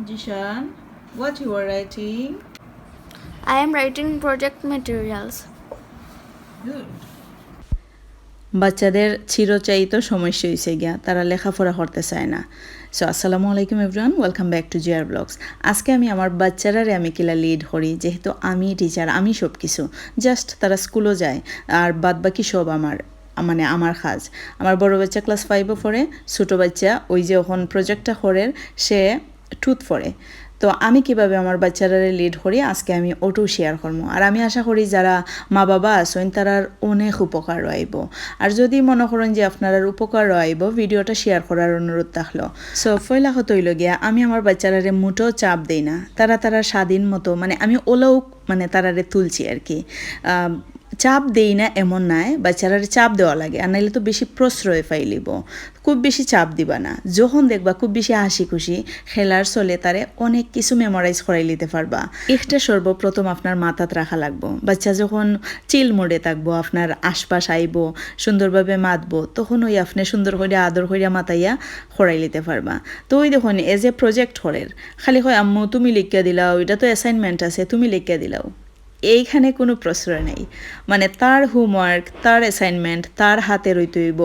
Jishan, what you are writing? I am writing project materials. Good. বাচ্চাদের চিরচায়িত সমস্যা হয়েছে গিয়া তারা লেখাপড়া করতে চায় না সো আসসালামু আলাইকুম এভরিওয়ান ওয়েলকাম ব্যাক টু জিয়ার ব্লগস আজকে আমি আমার বাচ্চারারে আমি কিলা লিড করি যেহেতু আমি টিচার আমি সব কিছু জাস্ট তারা স্কুলও যায় আর বাদ বাকি সব আমার মানে আমার কাজ আমার বড় বাচ্চা ক্লাস ফাইভও পড়ে ছোটো বাচ্চা ওই যে ওখান প্রজেক্টটা করে সে টুথ পড়ে। তো আমি কীভাবে আমার বাচ্চারারে লিড করি, আজকে আমি ওটু শেয়ার করব আর আমি আশা করি যারা মা বাবা আছেন তারার অনেক উপকার রইব। আর যদি মনে করেন যে আপনার উপকার রইব, ভিডিওটা শেয়ার করার অনুরোধ থাকল। সো ফয়লা হতইল গিয়া, আমি আমার বাচ্চারারে মুঠো চাপ দেই না। তারা তারা স্বাধীন মতো মানে আমি ওলাও মানে তারারে তুলছি আর কি। চাপ দেই না এমন নাই, বাচ্চারারে চাপ দেওয়া লাগে। আর নাইলে তো বেশি প্রশ্রয় ফাইলিব খুব বেশি চাপ দিবা না। যখন দেখবা খুব বেশি হাসি খুশি খেলার চলে তারে অনেক কিছু মেমোরাইজ করাই নিতে পারবা। একটা সর্বপ্রথম আপনার মাথাত রাখা লাগবো। বাচ্চা যখন চিল মোডে থাকব, আপনার আশপাশ আইব, সুন্দরভাবে মাতবো তখন ওই আপনি সুন্দর করে আদর করিয়া মাতাইয়া খড়াই নিতে পারবা। তো ওই দেখুন এজ এ প্রজেক্ট করের। খালি হয় আম্মু, তুমি লিখিয়া দিলাও, এটা তো অ্যাসাইনমেন্ট আছে, তুমি লিখিয়া দিলাও। এইখানে কোনো প্রশ্রয় নেই। মানে তার হোমওয়ার্ক তার অ্যাসাইনমেন্ট তার হাতে রইতে হইব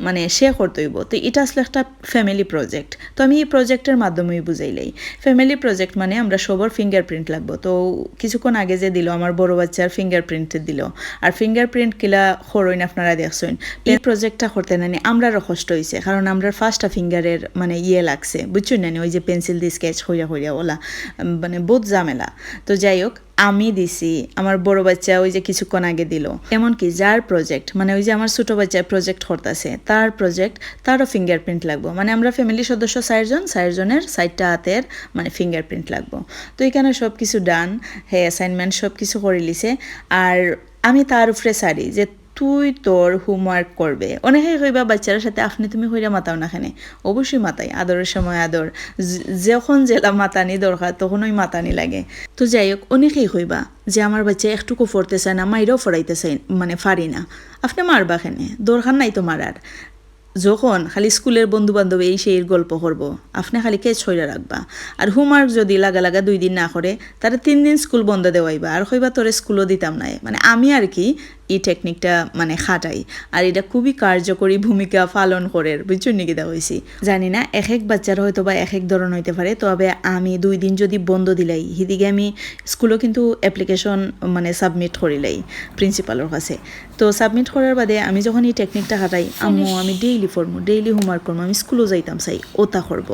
মানে সে করতে হইব। তো এটা আসলে একটা ফ্যামিলি প্রজেক্ট তো আমি এই প্রজেক্টের মাধ্যমেই বুঝাইলাই। ফ্যামিলি প্রজেক্ট মানে আমরা সবার ফিঙ্গারপ্রিন্ট লাগবো। তো কিছুক্ষণ আগে যে দিল, আমার বড় বাচ্চার ফিঙ্গার ফিঙ্গারপ্রিন্ট দিল। আর ফিঙ্গার ফিঙ্গারপ্রিন্ট কিলা হরইন আপনারা দেখছেন। এই প্রজেক্টটা করতে নানি আমরারও কষ্ট হয়েছে কারণ আমরা ফার্স্টটা ফিঙ্গারের মানে ইয়ে লাগছে। বুঝছেন নানি ওই যে পেন্সিল দিয়ে স্কেচ হইয়া হইয়া ওলা। মানে বহুত ঝামেলা। তো যাই হোক আমি দিছি, আমার বড় বাচ্চা ওই যে কিছুক্ষণ আগে দিল। এমনকি যার প্রজেক্ট মানে ওই যে আমার ছোট বাচ্চা প্রজেক্ট হরতাছে, তার প্রজেক্ট তারও ফিঙ্গারপ্রিন্ট লাগবো। মানে আমরা ফ্যামিলি সদস্য চারজন, চারজনের সাইডটা হাতের মানে ফিঙ্গারপ্রিন্ট লাগবো। তো এখানে সব কিছু ডান হে অ্যাসাইনমেন্ট সব কিছু করে লিছে। আর আমি তার উপরে সারি যে তুই তোর হোমওয়ার্ক করবে। অনেকেই কইবা, বাচ্চারা সাথে আপনি তুমি হইরা মাতাও না খানে। অবশ্যই মাতাই, আদরের সময় আদর। যখন জেলা মাতানি দরকার তখন ওই মাতানি লাগে। তো যাই হোক অনেকেই কইবা যে, আমার বাচ্চা একটুকু পড়তে চায় না, মাইরাও ফরাইতে চাই মানে পারি না। আপনি মারবা খানে, দরকার নাই তো মারার যখন খালি স্কুলের বন্ধু বান্ধব এই সেই গল্প করব, আপনি খালি কে ছইরা রাখবা। আর হোমওয়ার্ক যদি লাগা লাগা দুই দিন না করে, তারা তিন দিন স্কুল বন্ধ দেওয়াইবা। আর হইবা তোরে স্কুলও দিতাম নাই। মানে আমি আর কি এই টেকনিকটা মানে খাটাই। আর এটা খুবই কার্যকরী ভূমিকা পালন করে বুঝছ নাকি দা হয়েছি জানি না এক এক বাচ্চার হয়তো বা এক এক ধরন হইতে পারে তবে আমি দুই দিন যদি বন্ধ দিলাই সেদিকে আমি স্কুলও কিন্তু অ্যাপ্লিকেশন মানে সাবমিট করিলাই প্রিন্সিপালের কাছে। তো সাবমিট করার বাদে আমি যখন এই টেকনিকটা খাটাই আম্মু আমি ডেইলি পড়ব ডেইলি হোমওয়ার্ক করব আমি স্কুলও যাইতাম চাই ওটা করব।